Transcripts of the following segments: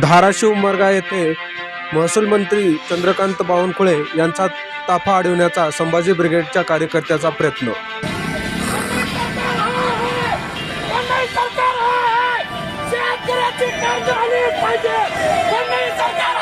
धाराशिव उमरगा येथे महसूल मंत्री चंद्रकांत बावनकुळे यांचा ताफा अडवण्याचा संभाजी ब्रिगेडच्या कार्यकर्त्याचा प्रयत्न. सरकार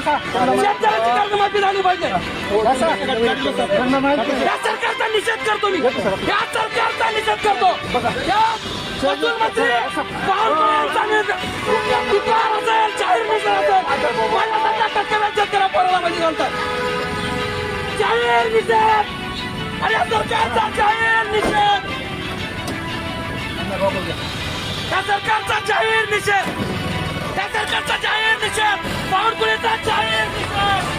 शेतकऱ्याची कर्जमाफी झाली पाहिजे. या सरकारचा निषेध करतो मी. या सरकारचा निषेध करतो. या मंत्री जाहीर निषेध. असेल सरकारचा जाहीर निषेध. या सरकारचा जाहीर निषेध. निषेध बावनकुळेचा जाहीर